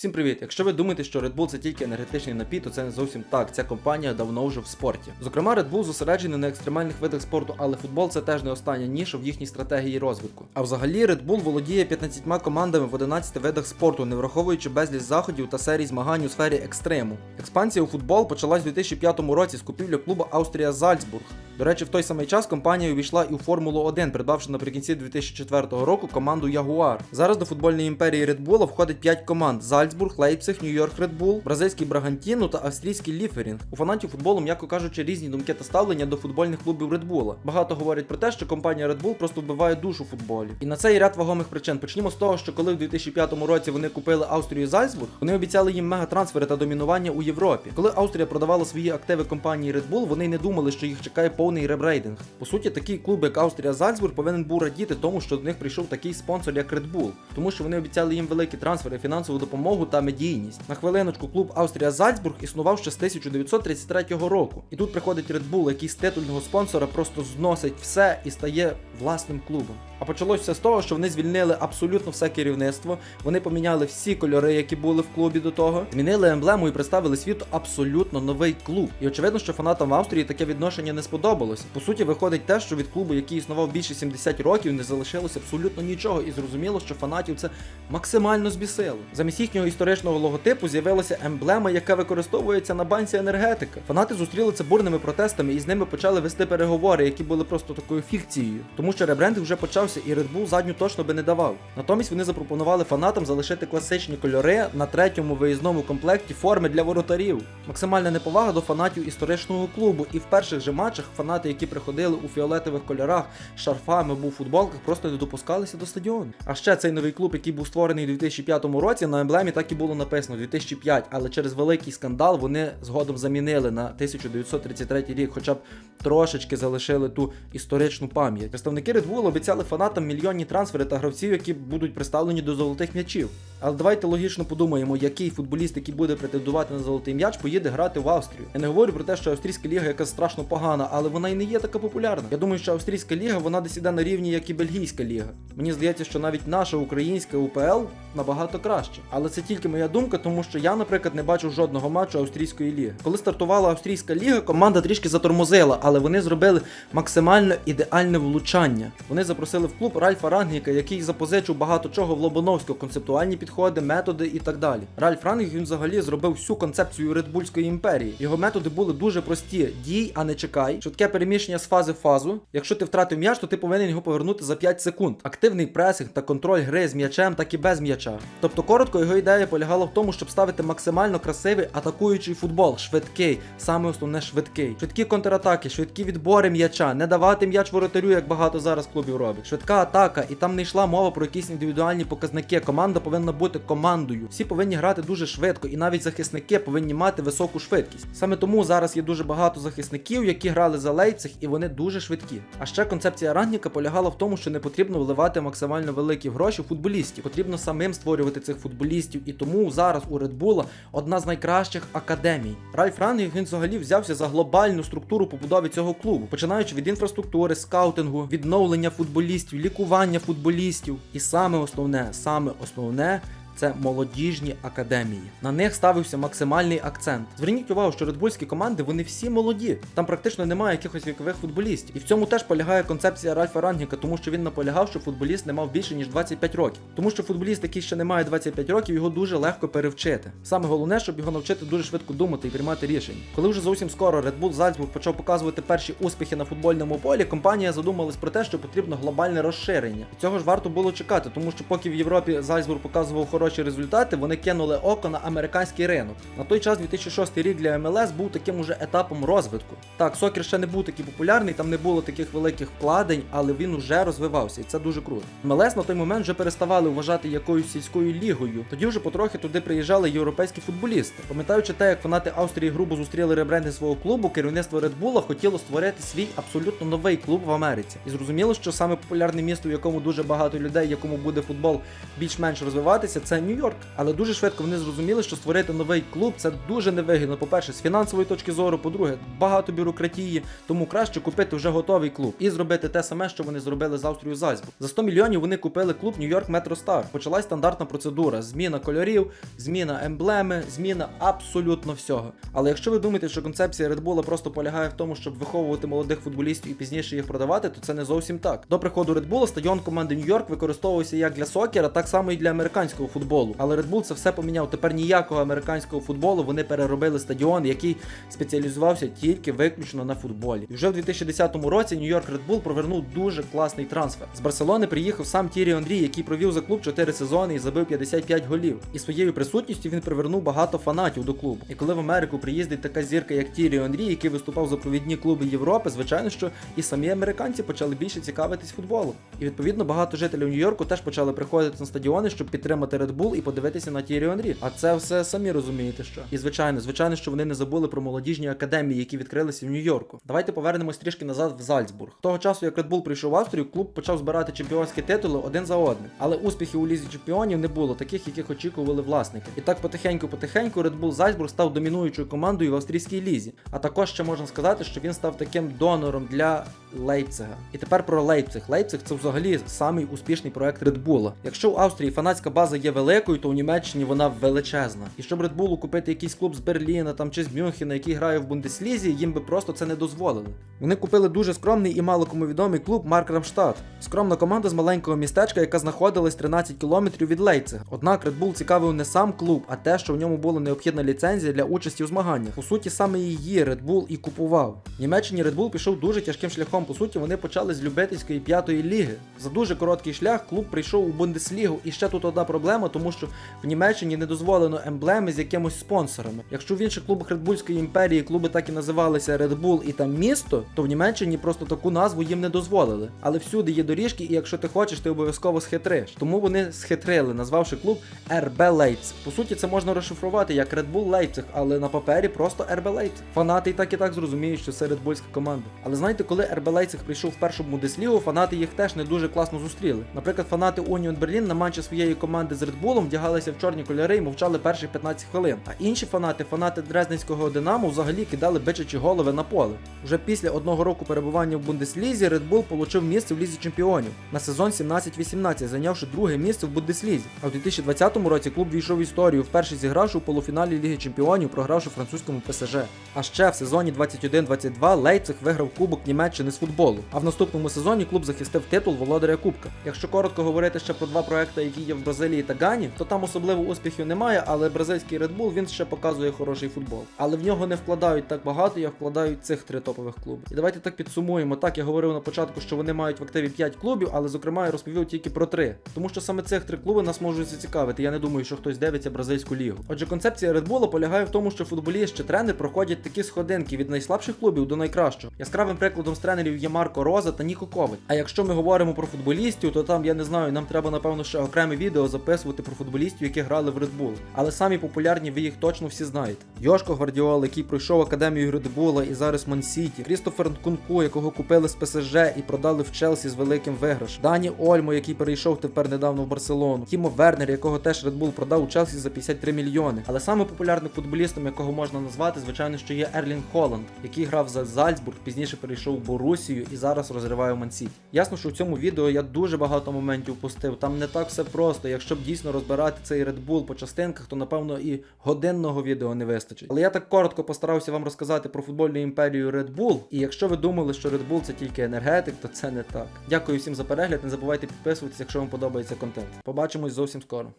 Всім привіт! Якщо ви думаєте, що Red Bull це тільки енергетичний напій, то це не зовсім так. Ця компанія давно вже в спорті. Зокрема, Red Bull зосереджений на екстремальних видах спорту, але футбол це теж не остання ніша в їхній стратегії розвитку. А взагалі Red Bull володіє 15 командами в 11 видах спорту, не враховуючи безліч заходів та серій змагань у сфері екстриму. Експансія у футбол почалась у 2005 році з купівлі клубу Австрія Зальцбург. До речі, в той самий час компанія увійшла і у Формулу 1, придбавши наприкінці 2004 року команду Ягуар. Зараз до футбольної імперії Red Bull входить 5 команд: Зальцбург, Лейпциг, Нью-Йорк Red Bull, бразильський Брагантіно та австрійський Ліферінг. У фанатів футболу, м'яко кажучи, різні думки та ставлення до футбольних клубів Red Bull. Багато говорять про те, що компанія Red Bull просто вбиває душу футболі. І на це є ряд вагомих причин. Почнімо з того, що коли в 2005 році вони купили Австрію Зальцбург, вони обіцяли їм мегатрансфери та домінування у Європі. Коли Австрія продавала свої активи компанії Red Bull, вони не думали, що їх чекає повний ребрейдинг. По суті, такий клуб, як Австрія Зальцбург, повинен був радіти тому, що до них прийшов такий спонсор, як Red Bull, тому що вони обіцяли їм великі трансфери, фінансову допомогу та медійність. На хвилиночку клуб Австрія Зальцбург існував ще з 1933 року. І тут приходить Red Bull, який з титульного спонсора просто зносить все і стає власним клубом. А почалося все з того, що вони звільнили абсолютно все керівництво. Вони поміняли всі кольори, які були в клубі до того, змінили емблему і представили світу абсолютно новий клуб. І очевидно, що фанатам Австрії таке відношення не сподобалося. По суті, виходить те, що від клубу, який існував більше 70 років, не залишилося абсолютно нічого, і зрозуміло, що фанатів це максимально збісило. Замість їхнього історичного логотипу з'явилася емблема, яка використовується на банці енергетика. Фанати зустріли це бурними протестами і з ними почали вести переговори, які були просто такою фікцією, тому що ребрендинг вже почався, і Red Bull задню точно би не давав. Натомість вони запропонували фанатам залишити класичні кольори на третьому виїзному комплекті форми для воротарів. Максимальна неповага до фанатів історичного клубу, і в перших же матчах фанати, які приходили у фіолетових кольорах, шарфами або футболках, просто не допускалися до стадіону. А ще цей новий клуб, який був створений у 2005 році, на емблемі так і було написано 2005, але через великий скандал вони згодом замінили на 1933 рік, хоча б трошечки залишили ту історичну пам'ять. Red Bull обіцяли фанатам мільйонні трансфери та гравців, які будуть представлені до золотих м'ячів. Але давайте логічно подумаємо, який футболіст, який буде претендувати на золотий м'яч, поїде грати в Австрію. Я не говорю про те, що австрійська ліга якась страшно погана, але вона і не є така популярна. Я думаю, що австрійська ліга вона десь іде на рівні, як і бельгійська ліга. Мені здається, що навіть наша українська УПЛ набагато краще. Але це тільки моя думка, тому що я, наприклад, не бачу жодного матчу австрійської ліги. Коли стартувала австрійська ліга, команда трішки затормозила, але вони зробили максимально ідеальне влучання. Вони запросили в клуб Ральфа Рангніка, який запозичив багато чого в Лобановського, концептуальні підходи, методи і так далі. Ральф Рангнік він взагалі зробив всю концепцію Редбульської імперії. Його методи були дуже прості: дій, а не чекай. Швидке переміщення з фази в фазу. Якщо ти втратив м'яч, то ти повинен його повернути за 5 секунд. Активний пресинг та контроль гри з м'ячем, так і без м'яча. Тобто, коротко, його ідея полягала в тому, щоб ставити максимально красивий атакуючий футбол, швидкий, саме основне швидкий. Швидкі контратаки, швидкі відбори м'яча, не давати м'яч воротарю, як багато зараз клубів робить. Швидка атака, і там не йшла мова про якісь індивідуальні показники. Команда повинна бути командою. Всі повинні грати дуже швидко, і навіть захисники повинні мати високу швидкість. Саме тому зараз є дуже багато захисників, які грали за Лейпциг, і вони дуже швидкі. А ще концепція Рангніка полягала в тому, що не потрібно вливати максимально великі гроші в футболістів. Потрібно самим створювати цих футболістів. І тому зараз у Red Bull одна з найкращих академій. Ральф Рангнік він взагалі взявся за глобальну структуру побудови цього клубу, починаючи від інфраструктури, скаутингу, відновлення футболістів, лікування футболістів. І саме основне, саме основне. Це молодіжні академії. На них ставився максимальний акцент. Зверніть увагу, що редбульські команди вони всі молоді. Там практично немає якихось вікових футболістів. І в цьому теж полягає концепція Ральфа Рангніка, тому що він наполягав, що футболіст не мав більше ніж 25 років. Тому що футболіст, який ще не має 25 років, його дуже легко перевчити. Саме головне, щоб його навчити дуже швидко думати і приймати рішення. Коли вже зовсім скоро Red Bull Зальцбург почав показувати перші успіхи на футбольному полі, компанія задумалась про те, що потрібно глобальне розширення. Цього ж варто було чекати, тому що поки в Європі Зальцбург показував хороші результати, вони кинули око на американський ринок. На той час 2006 рік для МЛС був таким уже етапом розвитку. Так, сокер ще не був такий популярний, там не було таких великих вкладень, але він вже розвивався, і це дуже круто. МЛС на той момент вже переставали вважати якоюсь сільською лігою. Тоді вже потрохи туди приїжджали європейські футболісти. Пам'ятаючи те, як фанати Австрії грубо зустріли ребренди свого клубу, керівництво Red Bull хотіло створити свій абсолютно новий клуб в Америці. І зрозуміло, що саме популярне місто, в якому дуже багато людей, якому буде футбол більш-менш розвиватися, це Нью-Йорк. Але дуже швидко вони зрозуміли, що створити новий клуб це дуже невигідно. По-перше, з фінансової точки зору, по-друге, багато бюрократії, тому краще купити вже готовий клуб і зробити те саме, що вони зробили з Австрією Зальцбург. За 100 мільйонів вони купили клуб Нью-Йорк Метро Стар. Почалась стандартна процедура: зміна кольорів, зміна емблеми, зміна абсолютно всього. Але якщо ви думаєте, що концепція Red Bull просто полягає в тому, щоб виховувати молодих футболістів і пізніше їх продавати, то це не зовсім так. До приходу Red Bull стадіон команди Нью-Йорк використовувався як для сокера, так само і для американського футболу. Але Red Bull це все поміняв. Тепер ніякого американського футболу вони переробили стадіон, який спеціалізувався тільки виключно на футболі. І вже в 2010 році Нью-Йорк Red Bull провернув дуже класний трансфер. З Барселони приїхав сам Тірі Онрі, який провів за клуб 4 сезони і забив 55 голів. І своєю присутністю він привернув багато фанатів до клубу. І коли в Америку приїздить така зірка, як Тірі Онрі, який виступав за провідні клуби Європи, звичайно, що і самі американці почали більше цікавитись футболом. І відповідно багато жителів Нью-Йорку теж почали приходити на стадіони, щоб підтримати Red Bull і подивитися на Тірі Онрі. А це все самі розумієте, що. І звичайно, звичайно, що вони не забули про молодіжні академії, які відкрилися в Нью-Йорку. Давайте повернемось трішки назад в Зальцбург. Того часу, як Red Bull прийшов в Австрію, клуб почав збирати чемпіонські титули один за одним. Але успіхів у лізі чемпіонів не було, таких, яких очікували власники. І так потихеньку-потихеньку Red Bull Зальцбург став домінуючою командою в австрійській лізі. А також ще можна сказати, що він став таким донором для Лейпцига. І тепер про Лейпциг. Лейпциг це взагалі самий успішний проект Red Bull. Якщо в Австрії фанатська база є великою, то у Німеччині вона величезна. І щоб Red Bull купити якийсь клуб з Берліна там чи з Мюнхена, який грає в Бундеслізі, їм би просто це не дозволили. Вони купили дуже скромний і мало кому відомий клуб Марк Рамштадт. Скромна команда з маленького містечка, яка знаходилась 13 кілометрів від Лейпцига. Однак Red Bull цікавив не сам клуб, а те, що в ньому була необхідна ліцензія для участі у змаганнях. По суті, саме її Red Bull і купував. В Німеччині Red Bull пішов дуже тяжким шляхом. По суті, вони почали з любительської п'ятої ліги. За дуже короткий шлях клуб прийшов у Бундеслігу. І ще тут одна проблема, тому що в Німеччині не дозволено емблеми з якимось спонсорами. Якщо в інших клубах Редбульської імперії клуби так і називалися Red Bull і там місто, то в Німеччині просто таку назву їм не дозволили. Але всюди є доріжки, і якщо ти хочеш, ти обов'язково схитриш. Тому вони схитрили, назвавши клуб RB Leipzig. По суті, це можна розшифрувати як Red Bull Leipzig, але на папері просто RB Leipzig. Фанати і так і так зрозуміють, що це редбульська команда. Але знаєте, коли RB Leipzig прийшов в першу Бундеслігу, фанати їх теж не дуже класно зустріли. Наприклад, фанати Union Berlin на матчі своєї команди з Red Bull вдягалися в чорні кольори і мовчали перші 15 хвилин. А інші фанати, фанати Дрезденського Динамо, взагалі кидали бичачі голови на поле. Вже після одного року перебування в Бундеслізі Red Bull отримав місце в лізі чемпіонів на сезон 17-18, зайнявши друге місце в Бундеслізі. А в 2020 році клуб війшов в історію, вперше зігравши у полуфіналі Ліги Чемпіонів, програвши французькому ПСЖ. А ще в сезоні 21-22 Лейпциг виграв Кубок Німеччини з футболу. А в наступному сезоні клуб захистив титул володаря Кубка. Якщо коротко говорити ще про два проекти, які є в Бразилії та Гані, то там особливо успіхів немає, але бразильський Red Bull він ще показує хороший футбол. Але в нього не вкладають так багато, як вкладають цих три топових клуби. І давайте так підсумуємо. Так я говорив на початку, що вони мають в активі 5 клубів, але зокрема я розповів тільки про три. Тому що саме цих три клуби нас можуть зацікавити. Я не думаю, що хтось дивиться бразильську лігу. Отже, концепція Red Bull полягає в тому, що футболіст чи тренер проходять такі сходинки від найслабших клубів до найкращого. Яскравим прикладом з тренерів є Марко Роза та Ніко Коваль. А якщо ми говоримо про футболістів, то там я не знаю, нам треба напевно ще окреме відео записувати про футболістів, які грали в Red Bull. Але самі популярні ви їх точно всі знаєте. Йошко Гвардіол, який пройшов академію Red Bull і зараз Мансіті, Крістофер Нкунку, якого купили з ПСЖ і продали в Челсі з великим виграшем. Дані Ольмо, який перейшов тепер недавно в Барселону. Тімо Вернер, якого теж Red Bull продав у Челсі за 53 мільйони. Але саме популярним футболістом, якого можна назвати, звичайно, що є Ерлінг Холланд, який грав за Зальцбург, пізніше перейшов в Борусію і зараз розриває Мансіті. Ясно, що в цьому відео я дуже багато моментів пустив. Там не так все просто. Якщо б дійсно розбирати цей Red Bull по частинках, то напевно і годинного відео не вистачить. Але я так коротко постарався вам розказати про футбольну імперію Red Bull. І якщо ви думали, що Red Bull це тільки енергетик, то це не так. Дякую всім за перегляд. Не забувайте підписуватися, якщо вам подобається контент. Побачимось зовсім скоро.